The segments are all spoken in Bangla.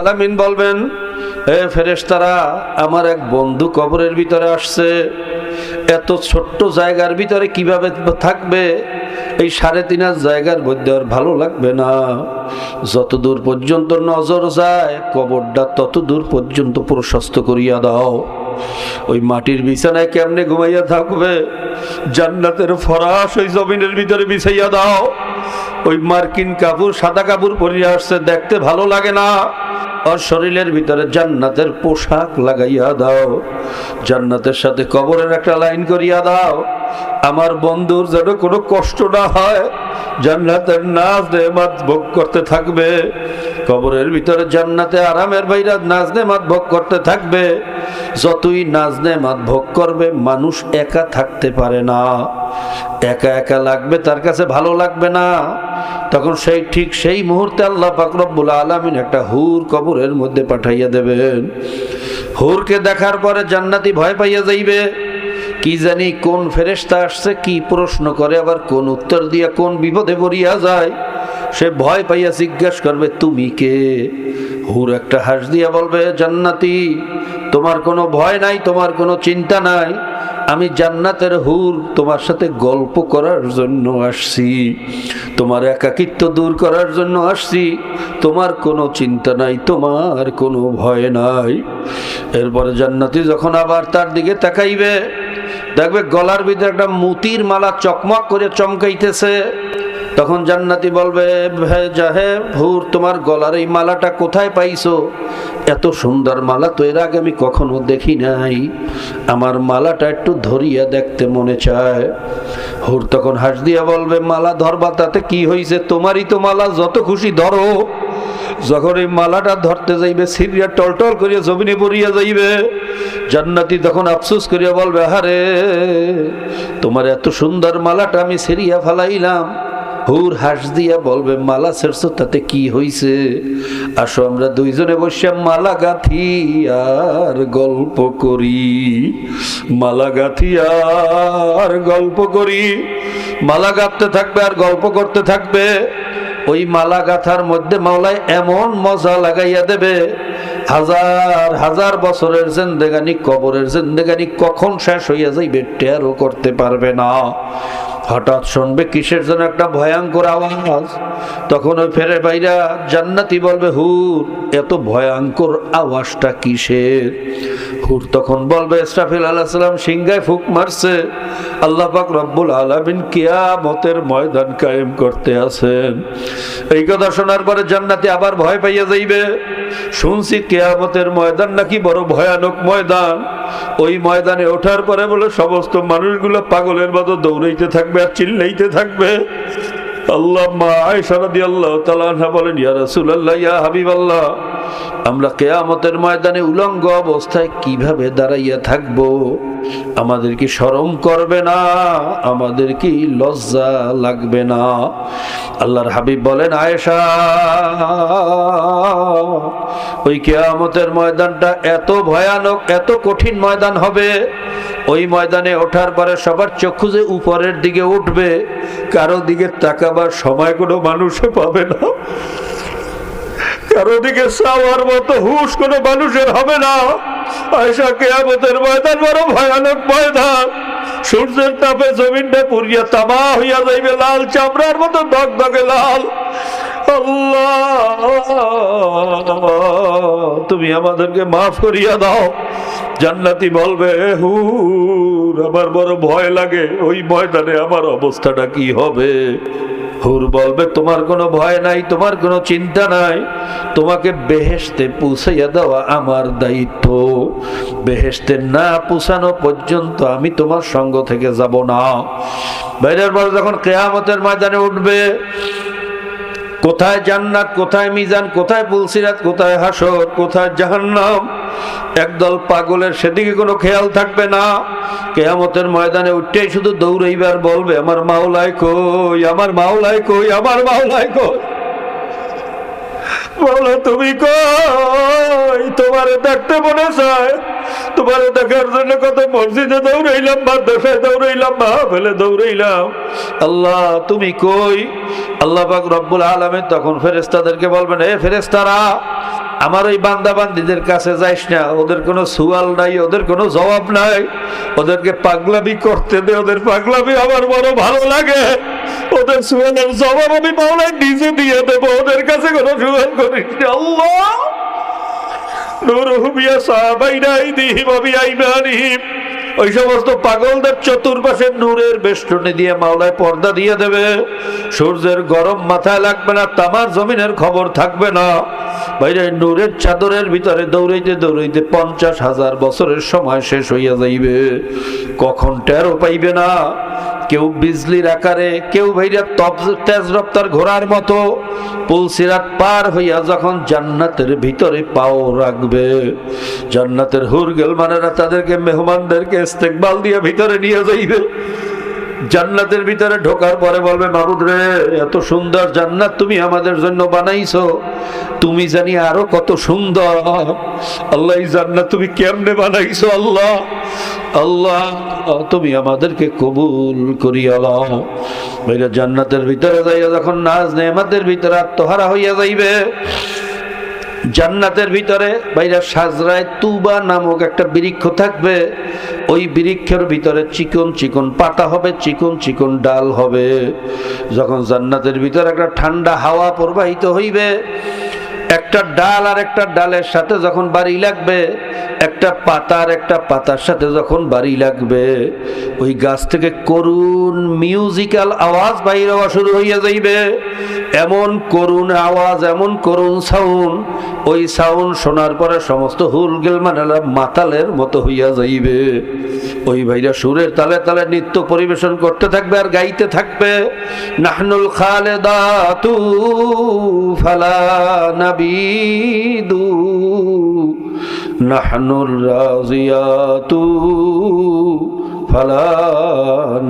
আলামিন বলবেন হে ফেরেশতারা, আমার এক বন্ধু কবরের ভিতরে আসছে। এত ছোট্ট জায়গার ভিতরে কীভাবে থাকবে? এই সাড়ে তিন জায়গার মধ্যে আর ভালো লাগবে না। যত দূর পর্যন্ত নজর যায়, কবরটা তত দূর পর্যন্ত প্রশস্ত করিয়া দাও। ওই মাটির বিছানায় কেমনে ঘুমাইয়া থাকবে? জান্নাতের ফরাস ওই জমিনের ভিতরে বিছাইয়া দাও। ওই মার্কিন কাপড়, সাদা কাপড় পরিয়ে আসছে, দেখতে ভালো লাগে না। ওর শরীরের ভিতরে জান্নাতের পোশাক লাগাইয়া দাও। জান্নাতের সাথে কবরের একটা লাইন করিয়া দাও। আমার বন্ধুর যেন কোনো কষ্ট না হয়, জান্নাতের নাচ নেমাত ভোগ করতে থাকবে। কবরের ভিতরে জান্নাতে আরামের বাইরা নাচ নেমাত ভোগ করতে থাকবে। যতই নাচ নেমাত ভোগ করবে, মানুষ একা থাকতে পারে না। একা একা লাগবে, তার কাছে ভালো লাগবে না। তখন সেই ঠিক সেই মুহূর্তে আল্লাহ পাকরব্বুল আলমিন একটা হুর কবরের মধ্যে পাঠাইয়া দেবেন। হুরকে দেখার পরে জান্নাতি ভয় পাইয়া যাইবে। কি জানি কোন ফেরেশতা আসছে, কি প্রশ্ন করে, আবার কোন উত্তর দিয়া কোন বিপদে পড়িয়া যায়। সে ভয় পাইয়া জিজ্ঞাসা করবে, তুমি কে? হুর একটা হাস দিয়া বলবে, জান্নাতি, তোমার কোনো ভয় নাই, তোমার কোনো চিন্তা নাই। আমি জান্নাতের হুর তোমার সাথে গল্প করার জন্য আসছি। তোমার একাকিত্ব দূর করার জন্য আসছি। তোমার কোনো চিন্তা নাই, তোমার কোনো ভয় নাই। এরপরে জান্নাতি যখন আবার তার দিকে তাকাইবে, দেখবে গলার ভিতরে একটা মুতির মালা চকমক করে চমকাইতেছে। তখন জান্নাতি বলবে "ভে জাহে ভুর তোমার গলার এই মালাটা কোথায় পাইছো? এত সুন্দর মালা তো এর আগে আমি কখনো দেখি নাই। আমার মালাটা একটু ধরিয়া দেখতে মনে চায়। হুর তখন হাস দিয়া বলবে, মালা ধরবা, তাতে কি হয়েছে তোমারই তো মালা, যত খুশি ধরো। যখন এই মালাটা ধরতে যাইবে, সিরিয়া টলটল করিয়া জমিনে পড়িয়া যাইবে। জান্নাতি তখন আফসোস করিয়া বলবে, আহারে, তোমার এত সুন্দর মালাটা আমি সিরিয়া ফালাইলাম। হুর হাস দিয়া বলবে, মালা ছেড়ছো, তাতে কি হইছে? আসো আমরা দুইজনে বসে মালা গাথি আর গল্প করি। মালা গাথি আর গল্প করি। মালা গাঁথতে থাকবে আর গল্প করতে থাকবে। ওই মালা গাথার মধ্যে মাওলায় এমন মজা লাগাইয়া দেবে, হাজার হাজার বছরের জেন্দেগানি, কবরের জেন্দেগানি কখন শেষ হইয়া যাইবে টেরও করতে পারবে না। হঠাৎ শুনবে কিসের জন্য একটা ভয়ঙ্কর আওয়াজ? তখন ওই ফেরে বাইরা জান্নাতি বলবে, হুর, এত ভয়ঙ্কর আওয়াজটা কিসের? হুর তখন বলবে, ইসরাফিল আলাহিসাল্লাম সিংগায় ফুক মারছে। আল্লাহ পাক রব্বুল আলমিন কিয়ামতের ময়দান কায়েম করতে আছেন। এই কথা শোনার পরে জান্নাতি আবার ভয় পাইয়া যাইবে। শুনছি কেয়ামতের ময়দান নাকি বড় ভয়ানক ময়দান। ওই ময়দানে ওঠার পরে বলে, সমস্ত মানুষগুলো পাগলের মতো দৌড়াইতে থাকবে আর চিল্লাইতে থাকবে। আল্লাহ মা আয়সারা দিয়ে আল্লাহ তালা বলেন, ইয়া রাসূলুল্লাহ, ইয়া হাবিবাল্লাহ আমরা কেয়ামতের ময়দানে উলঙ্গ অবস্থায় কীভাবে দাঁড়াইয়া থাকব? আমাদের কি শরম করবে না? আমাদের কি লজ্জা লাগবে না? আল্লাহর হাবিব বলেন, আয়েশা, ওই কেয়ামতের ময়দানটা এত ভয়ানক, এত কঠিন ময়দান হবে। ওই ময়দানে ওঠার পরে সবার চক্ষু যে উপরের দিকে উঠবে, কারও দিকে তাকাবার সময় কোনো মানুষে পাবে না। কারও দিকে চাওয়ার মতো হুশ কোনো মানুষের হবে না। আয়সা কেয়ামতের ময়দান বড় ভয়ানক ময়দান। সূর্যের তাপে জমিনটা পুরিয়া তামা হইয়া যাইবে লাল চামড়ার মতো দগ দগে লাল তুমি আমাদেরকে মাফ করিয়া দাও। জান্নাতি বলবে, হুর, আমার বড় ভয় লাগে। ওই ময়দানে আমার অবস্থাটা কি হবে? হুর বলবে, তোমার কোনো ভয় নাই, তোমার কোনো চিন্তা নাই। তোমাকে বেহেশতে পুষাইয়া দেওয়া আমার দায়িত্ব। বেহেশতে না পুষানো পর্যন্ত আমি তোমার সঙ্গ থেকে যাব না। বাইরের পর যখন কেয়ামতের ময়দানে উঠবে কোথায় জান্নাত, কোথায় মিজান, কোথায় পুলসিরাত, কোথায় হাসর কোথায় জাহান্নাম? একদল পাগলের সেদিকে কোনো খেয়াল থাকবে না। কেয়ামতের ময়দানে উঠতেই শুধু দৌড়াইবার বলবে, আমার মাওলাই কই, আমার মাওলাই কই, আমার মাওলাই কই? বলো, তুমি কই? তোমারে দেখতে মনে চায় তোমারে দেখার জন্য কত মসজিদে দৌড়াইলাম, মাদ্রাসায় দৌড়াইলাম ফেলে দৌড়াইলাম। আল্লাহ, তুমি কই? আল্লাহ পাক রব্বুল আলমী তখন ফেরেস্তাদেরকে বলবেন, এ ফেরেস্তারা আমার ওই বান্দা বান্দিদের কাছে যাইস না, ওদের কোনো সুয়াল নাই, ওদের কোনো জবাব নাই। ওদেরকে পাগলামি করতে দে, ওদের পাগলামি আমার বড় ভালো লাগে। ওদের সুয়ালের জবাব আমি মাওলায় নিজে দিয়ে দেবো, ওদের কাছে কোনো সুয়াল করিস না, আল্লাহ। নূরুহুম ইয়াসাবাইনা আইদিহিম ওয়া বিআইমানিহিম। ওই সমস্ত পাগলদের চতুর্পাশে নূরের বেষ্টনী দিয়ে মাওলায় পর্দা দিয়ে দেবে। সূর্যের গরম মাথায় লাগবে না, তামার জমিনের খবর থাকবে না। বাইরে নূরের চাদরের ভিতরে দৌড়াইতে দৌড়াইতে পঞ্চাশ হাজার বছরের সময় শেষ হইয়া যাইবে। কখন টেরও পাইবে না। কেউ বিজলির আকারে, কেউ ভাইরা তেজ রপ্তার ঘোড়ার মতো পুলসিরাত পার হইয়া যখন জান্নাতের ভিতরে পাও রাখবে, জান্নাতের হুরগেল মানেরা তাদেরকে, মেহমানদেরকে ইস্তেকবাল দিয়ে ভিতরে নিয়ে যাইবে। জান্নাতের ভিতরে ঢোকার পরে বলবে মাহবুদ রে, এত সুন্দর জান্নাত তুমি আমাদের জন্য বানাইছো। তুমি জানি আরও কত সুন্দর। আল্লাহ জান্নাত তুমি কেমনে বানাইছো, আল্লাহ? আল্লাহ তুমি আমাদেরকে কবুল করিয়া লও জান্নাতের ভিতরে যাইয়া যখন নাজ নেমাতের ভিতরে আত্মহারা হইয়া যাইবে, জান্নাতের ভিতরে বাইরে সাজরায় তুবা নামক একটা বৃক্ষ থাকবে। ওই বৃক্ষের ভিতরে চিকন চিকন পাতা হবে, চিকন চিকন ডাল হবে। যখন জান্নাতের ভিতরে একটা ঠান্ডা হাওয়া প্রবাহিত হইবে একটা ডাল আর একটা ডালের সাথে যখন বাড়ি লাগবে, একটা পাতার একটা পাতার সাথে যখন বাড়ি লাগবে, ওই গাছ থেকে করুণ মিউজিক্যাল আওয়াজ বাইর হওয়া শুরু হইয়া যাইবে। এমন করুণ আওয়াজ, এমন করুণ সাউন্ড ওই সাউন্ড শোনার পরে সমস্ত হুলগেল মানালা মাতালের মতো হইয়া যাইবে। ওই ভাইরা সুরের তালে তালে নৃত্য পরিবেশন করতে থাকবে আর গাইতে থাকবে। নাহনুল খালেদাতু ফালা নাবিদু নাহনুর রাজিয়াতু ফালা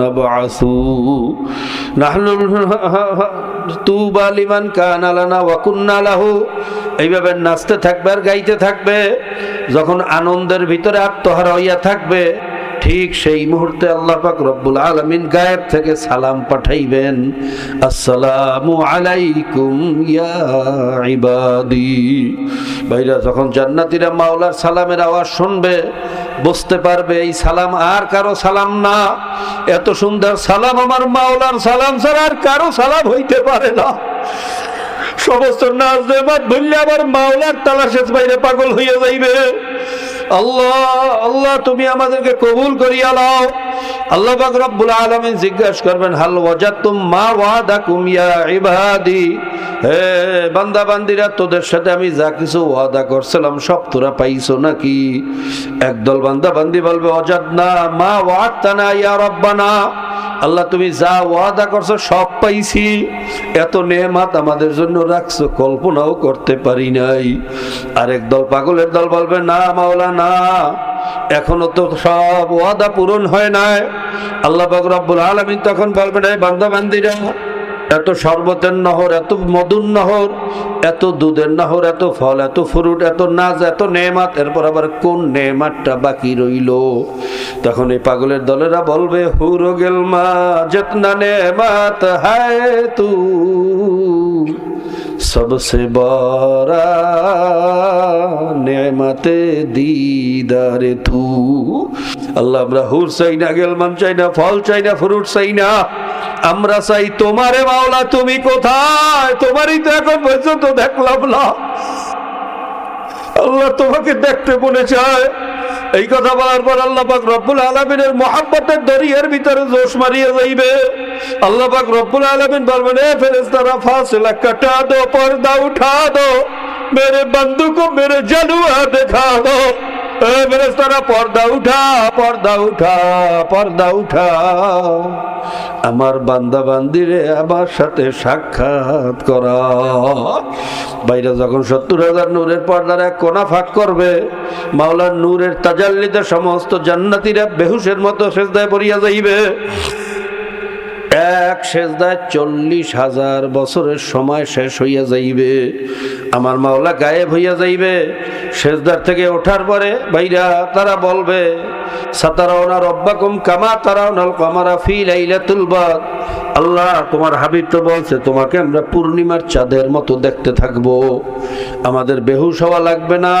নাবআসু নাহনুল তুবা লিমান কানা লানা ওয়া কুন্না লাহু এইভাবে নাচতে থাকবে আর গাইতে থাকবে। যখন আনন্দের ভিতরে আত্মহারা হইয়া থাকবে ঠিক সেই মুহূর্তে আল্লাহ পাক রব্বুল আলামিন গায়েব থেকে সালাম পাঠাইবেন। আসসালামু আলাইকুম ভাইরা, যখন জান্নাতীরা মাওলার সালামের আওয়াজ শুনবে, বুঝতে পারবে এই সালাম আর কারও সালাম না। এত সুন্দর সালাম আমার মাওলার সালাম ছাড়া আর কারও সালাম হইতে পারে না। সমস্ত নাচ দেবাদ বললে আবার মাওলার তালাশেষ বাইরে পাগল হইয়া যাইবে। আল্লাহ আল্লাহ, তুমি আমাদেরকে কবুল করিয়া লাও আল্লাহ রব্বুল আলামিন জিজ্ঞাসা করবেন, হাল ওয়াজাতুম মা ওয়াদাকুম ইয়া ইবাদি? হে বান্দা বান্দিরা তোদের সাথে আমি যা কিছু ওয়াদা করছিলাম, সব তোরা পাইছো নাকি? একদল বান্দা বান্দি বলবে অজাদ না মা ওয়াদানা ইয়া রব্বানা। আল্লাহ, তুমি যা ওয়াদা করছ সব পাইছি। এত নেমাত আমাদের জন্য রাখছো, কল্পনাও করতে পারি নাই। আরেক দল পাগলের দল বলবে, না মাওলা, না। এখনও তো সব ওয়াদা পূরণ হয় নাই। আল্লাহ রব্বুল আলমিন তখন বলবে নাই বান্দা বান্দিরা এত শরবতের নহর, এত মধুর নহর, এত দুধের নহর, এত ফল, এত ফ্রুট, এত নাচ এত নেমাত, এরপর আবার কোন নেমাতটা বাকি রইল? তখন এই পাগলের দলেরা বলবে, হুরো গেল মা, যত্না নেমাত হায় তু। सबसे बड़ा নেমাতে দিদারে তু আল্লাহ আমরা হুর চাই না গেলমান চাই না ফল চাই না ফ্রুট চাই না আমরা চাই তোমারে মাওলা তুমি কোথায় তোমারই তো এখন পর্যন্ত দেখলাম না আল্লাহ তোমাকে দেখতে মনে চায় এই কথা বলার পর আল্লাহ পাক রব্বুল আলমিনের মহাব্বতের দরিয়ার ভিতরে জোশ মারিয়ে যাইবে আল্লাহ পাক রব্বুল আলামিন বলবেন, এ ফেরেশতারা, ফাসলা কাটা দো, পর্দা উঠা দো, মেরে বন্ধু কো মেরে জালুয়া দেখা দো। এ ফেরেশতারা, পর্দা উঠা পর্দা উঠা পর্দা উঠা। আমার বান্দা বান্দিরে আমার সাথে সাক্ষাৎ করা। বাইরে যখন সত্তর হাজার নূরের পর্দার এক কোনা ফাঁক করবে, মাওলার নূরের তাজাল্লিতে সমস্ত জান্নাতিরা বেহুসের মতো সেজদায় পড়িয়া যাইবে। এক সেজদায় চল্লিশ হাজার বছরের সময় শেষ হইয়া যাইবে। আমার মাওলা গায়েব হইয়া যাইবে। সেজদার থেকে ওঠার পরে ভাইরা তারা বলবে, সাতারাউনা রব্বাকুম কামা তারাউনাল কামারা ফি লাইলাতুল বাদ। আল্লাহ তোমার হাবিব তো বলছে, তোমাকে আমরা পূর্ণিমার চাঁদের মতো দেখতে থাকব। আমাদের বেহুশ হওয়া লাগবে না।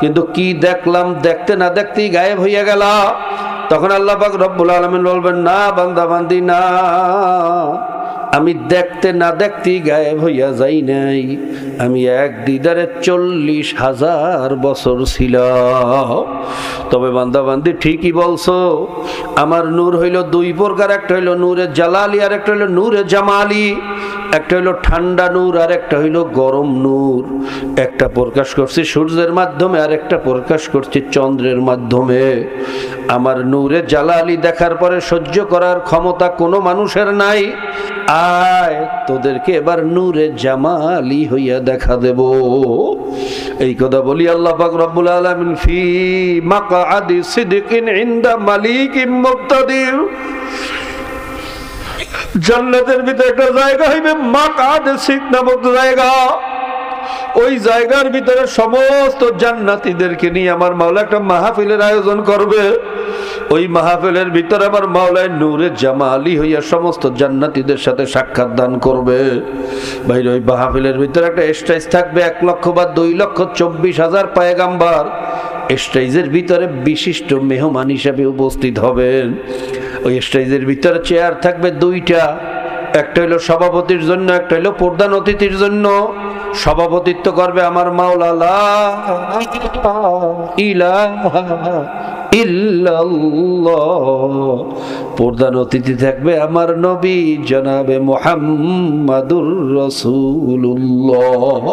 কিন্তু কি দেখলাম, দেখতে না দেখতেই গায়েব হইয়া গেল তখন আল্লাহ পাক রব্বুল আলমিন বলবেন, না বান্দা, বান্দি, না। আমি দেখতে না দেখতেই গায়েব হইয়া যাই নাই। আমি এক দিদারে চল্লিশ হাজার বছর ছিল তবে বান্দাবান্দি ঠিকই বলছো, আমার নূর হইল দুই প্রকার। একটা হইল নূরে জালালি, আর একটা হইল নূরে জামালি। একটা হইল ঠান্ডা নূর, আর একটা হইল গরম নূর। একটা প্রকাশ করছি সূর্যের মাধ্যমে, আর একটা প্রকাশ করছি চন্দ্রের মাধ্যমে। আমার নূরে জালালি দেখার পরে সহ্য করার ক্ষমতা কোনো মানুষের নাই। আয়, তোদেরকে এবার নূরে জামালি হইয়া দেখা দেব। এই কথা বলি আল্লাহ পাক রব্বুল আলামিন, ফি মাকআদি সিদকিন ইনদা মালিকিন মুক্তাদির জান্নাতের ভিতরে একটা জায়গা হইবে মাকাদ সিক নামক জায়গা। ওই জায়গার ভিতরে সমস্ত জান্নাতীদেরকে নিয়ে আমার মাওলা একটা মাহফিলের আয়োজন করবে। ওই মাহফিলের ভিতরে আমার মাওলায় নূরে জামালি হইয়া সমস্ত জান্নাতীদের সাথে সাক্ষাৎ দান করবে। বাইরে ওই মাহফিলের ভিতরে একটা স্টেজ থাকবে এক লক্ষ বা দুই লক্ষ চব্বিশ হাজার পায়গাম্বার। স্টেজের ভিতরে বিশিষ্ট মেহমান হিসাবে উপস্থিত হবেন। ওই স্টেজের ভিতরে চেয়ার থাকবে দুইটা। একটা হইল সভাপতির জন্য, একটা হইল প্রধান অতিথির জন্য। সভাপতিত্ব করবে আমার মাওলা লা ইলাহা ইল্লাল্লাহ প্রধান অতিথি থাকবে আমার নবী জনাবে মোহাম্মদুর রসুল্লাহ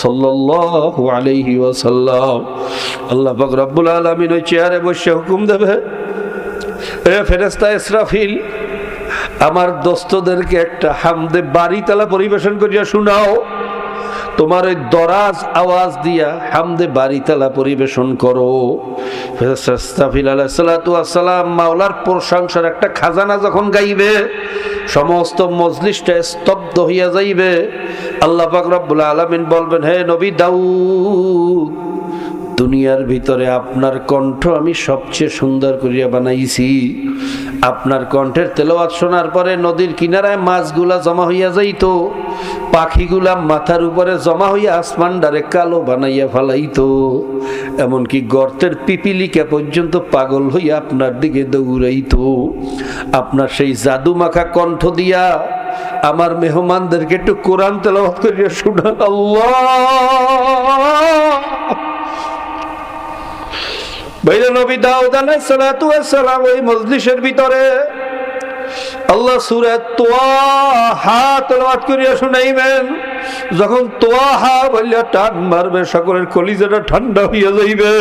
সাল্লাল্লাহু আলাইহি ওয়াসাল্লাম। আল্লাহ পাক রব্বুল আলামিন ওই চেয়ারে বসে হুকুম দেবে ফেরেস্তা ইসরাফিল, আমার দোস্তদেরকে একটা হামদে বাড়ি তালা পরিবেশন করিয়া শোনাও। তোমার ওই দরাজ আওয়াজ দিয়া হামদে বাড়িতলা পরিবেশন করো। আলাইসালাম মাওলার প্রশংসার একটা খাজানা যখন গাইবে, সমস্ত মজলিসটা স্তব্ধ হইয়া যাইবে। আল্লাহ রব্বুল আলামিন বলবেন, হে নবী দাউদ, দুনিয়ার ভিতরে আপনার কণ্ঠ আমি সবচেয়ে সুন্দর করিয়া বানাইছি। আপনার কণ্ঠের তেলাওয়াত শোনার পরে নদীর কিনারায় মাছগুলা জমা হইয়া যাইত, পাখিগুলা মাথার উপরে জমা হইয়া আসমানডারে কালো বানাইয়া ফেলাইতো। এমনকি গর্তের পিপিলিকা পর্যন্ত পাগল হইয়া আপনার দিকে দৌড়াইত। আপনার সেই জাদু মাখা কণ্ঠ দিয়া আমার মেহমানদেরকে একটু কোরআন তেলাওয়াত করিয়া শুনান আল্লাহ। বাইরে নবী দাউদ আলাইহিস সালাতু ওয়াস সালাম ওই মজলিসের ভিতরে আল্লাহ সূরা তোয়াহা তেলাওয়াত করিয়া শুনাইবেন। যখন তোয়াহা বললে টান মারবে, সকলের কলিজাটা ঠান্ডা হইয়া যাইবে।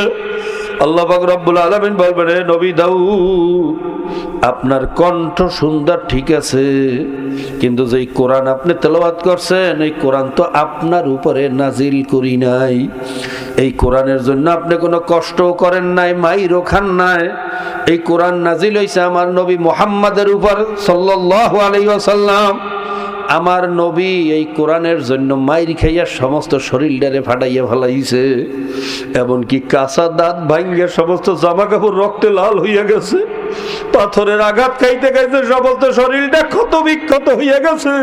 আল্লাহ পাক রব্বুল আলামিন বলবেন নবী দাউদ, আপনার কণ্ঠ সুন্দর ঠিক আছে, কিন্তু যেই কোরআন আপনি তেলাওয়াত করছেন, এই কোরআন তো আপনার উপরে নাজিল করি নাই। এই কোরআনের জন্য আপনি কোনো কষ্টও করেন নাই, মাইরও খান নাই। এই কোরআন নাজিল হয়েছে আমার নবী মোহাম্মদের উপর সাল্লাহ ওয়াসাল্লাম। আমার নবী এই কোরআনের জন্য মাইর খাইয়া সমস্ত শরীরটারে ফাটাইয়া ফেলাইছে, এমনকি কাঁচা দাঁত ভাঙ্গিয়া সমস্ত জামা কাপড় রক্তে লাল হইয়া গেছে। পাথরের আঘাত খাইতে খাইতে সমস্ত শরীরটা ক্ষত বিক্ষত হইয়া গেছে।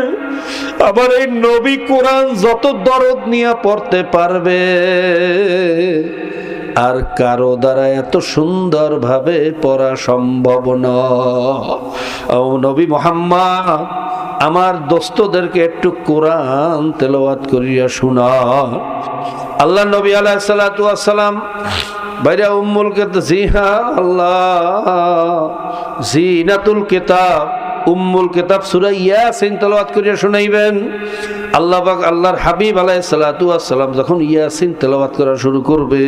আবার এই নবী কোরআন যত দরদ নিয়ে পড়তে পারবে, আর কারও দ্বারা এত সুন্দরভাবে পড়া সম্ভব নবী মোহাম্মদ, আমার দোস্তদেরকে একটু কোরআন তেলাওয়াত করিয়া শোনা আল্লাহ নবী আলাহ সালাম বাইরে উম্মুল কেত জি হ্যাঁ আল্লাহ। জিনাতুল কেতাব। উম্মুল কেতাব সুরা ইয়াসিন তেলাওয়াত করিয়া শুনাইবেন। আল্লাহ পাক আল্লাহর হাবিব আলাইহিস সালাতু আসসালাম যখন ইয়াসিন তেলাওয়াত করা শুরু করবে,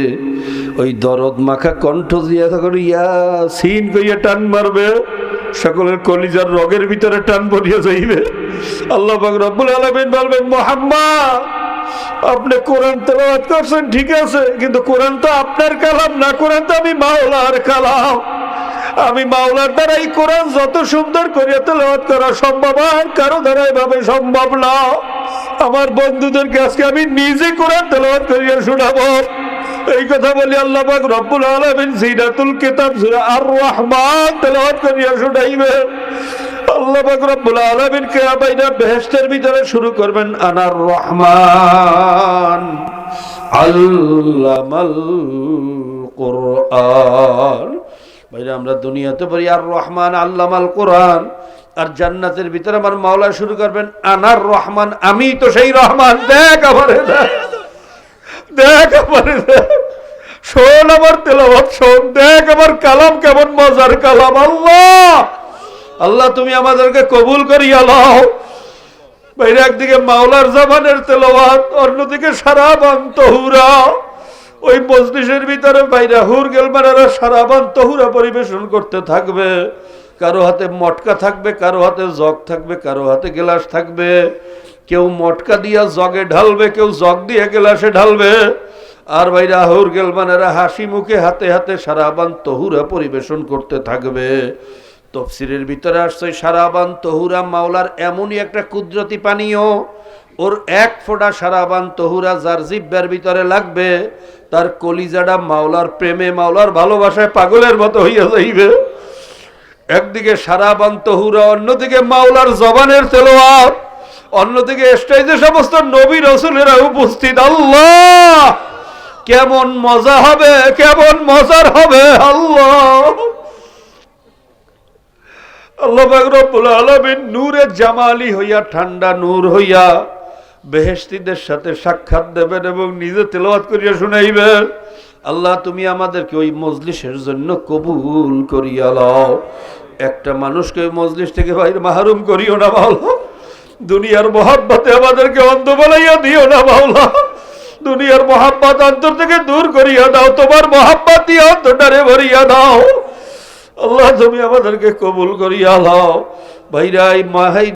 ওই দরদ মাখা কণ্ঠ দিয়া তখন ইয়াসিন কইয়া টান মারবে, সকলের কলিজার রগের ভিতরে টান পড়িয়া যাইবে। আল্লাহ পাক রব্বুল আলামিন বলবেন, মোহাম্মদ আপনি কোরআন তেলাওয়াত করছেন, ঠিক আছে, কিন্তু কোরআন তো আপনার কালাম না, কোরআন তো আমি মাওলার কালাম। আমি মাওলার দ্বারা এই কোরআন যত সুন্দর করে তেলাওয়াত করা সম্ভব, আর কারও দ্বারা এভাবে সম্ভব না। আমার বন্ধুদেরকে আজকে আমি নিজে কোরআন তেলাওয়াত করিয়া শোনাবো। এই কথা বলি আল্লাহ পাক রব্বুল আলামিন সিরাতুল কিতাব, সূরা আর রহমান তেলাওয়াত করিয়া শুনাইবে। ভিতরে শুরু করবেন, আনার রহমান। আমরা দুনিয়াতে পড়ি, আর রহমান আল্লামাল কোরআন। আর জান্নাতের ভিতরে আমার মাওলা শুরু করবেন, আনার রহমান, আমি তো সেই রহমান শোন শোন, দেখ আমার কালাম কেমন মজার কালাম, আল্লাহ। আল্লাহ, তুমি আমাদেরকে কবুল করিয়া লও বাইরে একদিকে মাওলার জামানের তেলাওয়াত, অন্যদিকে সারাবান তহুরা। ওই মজলিসের ভিতরে বাইরে হুর গেলমানেরা সারাবান তহুরা পরিবেশন করতে থাকবে। কারও হাতে মটকা থাকবে, কারও হাতে জগ থাকবে, কারও হাতে গেলাস থাকবে। কেউ মটকা দিয়া জগে ঢালবে, কেউ জগ দিয়ে গেলাসে ঢালবে। আর বাইরা হুর গেলমানেরা হাসি মুখে হাতে হাতে সারাবান তহুরা পরিবেশন করতে থাকবে। তফসিরের ভিতরে আসছে, সারাবান তহুরা মাওলার এমনই একটা কুদরতি পানীয়। ওর এক ফোঁটা সারাবান তহুরা যার জিব্বার ভিতরে লাগবে, তার কলিজাডা মাওলার প্রেমে, মাওলার ভালোবাসায় পাগলের মতো হইয়া যাইবে। একদিকে সারাবান তহুরা, অন্যদিকে মাওলার জবানের তেলোয়ার, অন্যদিকে স্টেজে সমস্ত নবী রসুলেরা উপস্থিত, আল্লাহ! কেমন মজা হবে, কেমন মজার হবে, আল্লাহ! আল্লাহ রব্বুল আলামিন নূরে জামালি হইয়া ঠান্ডা নূর হইয়া বেহেশতিদের সাথে সাক্ষাৎ দেবেন এবং নিজে তেলাওয়াত করিয়া শুনাইবেন। আল্লাহ, তুমি আমাদেরকে ওই মজলিসের জন্য কবুল করিয়া লও একটা মানুষকে ওই মজলিস থেকে বাইরে মাহরুম করিও না বাউলা দুনিয়ার মহাব্বাতে আমাদেরকে অন্ধ বলাইয়া দিও না বাউলা দুনিয়ার মহাব্বাত অন্তর থেকে দূর করিয়া দাও। তোমার মহাব্বাত দিয়ে অন্তরটারে ভরিয়া দাও। আল্লাহ তুমি আমাদেরকে কবুল করিয়া লাও ভাইরা এই মাহাই